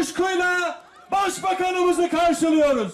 coşkuyla başbakanımızı karşılıyoruz.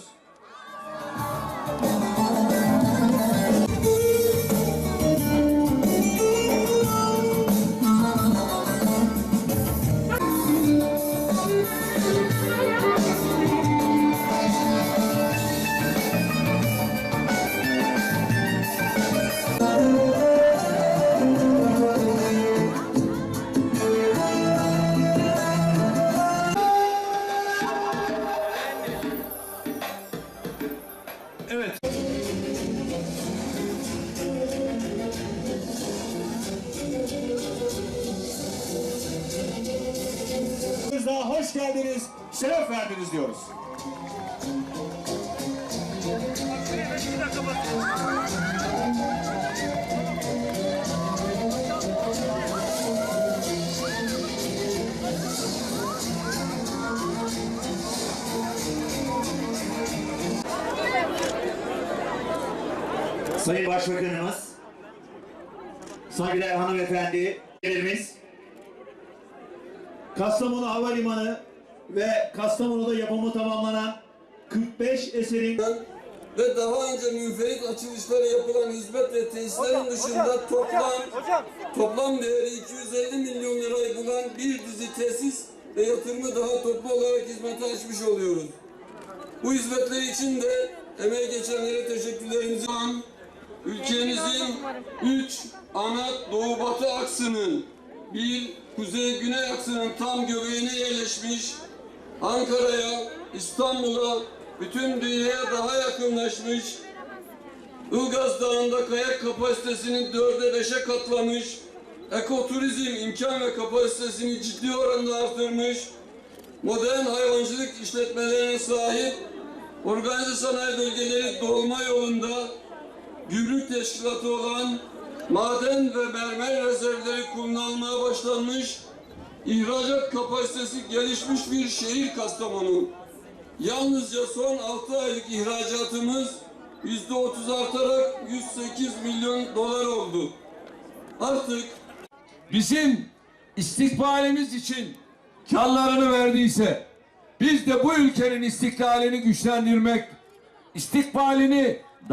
Evet. Biz daha hoş geldiniz, şeref verdiniz diyoruz. Sayın Başbakanımız, saygıdeğer hanımefendi, ellerimiz, Kastamonu Havalimanı ve Kastamonu'da yapımı tamamlanan 45 eserin ve daha önce münferit açılışları yapılan hizmet ve tesislerin dışında toplam toplam değeri 250 milyon lirayı bulan bir dizi tesis ve yatırımı daha toplu olarak hizmete açmış oluyoruz. Bu hizmetler için de emeği geçenlere teşekkürlerimizi an ülkemizin üç ana doğu batı aksının bir kuzey güney aksının tam göbeğine yerleşmiş Ankara'ya, İstanbul'a, bütün dünyaya daha yakınlaşmış, Ilgaz Dağı'nda kayak kapasitesini dörde beşe katlamış, ekoturizm imkan ve kapasitesini ciddi oranda artırmış, modern hayvancılık işletmelerine sahip, organize sanayi bölgeleri dolma yolunda gümrük teşkilatı olan maden ve mermer rezervleri kullanılmaya başlanmış, ihracat kapasitesi gelişmiş bir şehir Kastamonu. Yalnızca son 6 aylık ihracatımız yüzde otuz artarak 108 milyon dolar oldu. Artık bizim istikbalimiz için karlarını verdiyse biz de bu ülkenin istiklalini güçlendirmek, istikbalini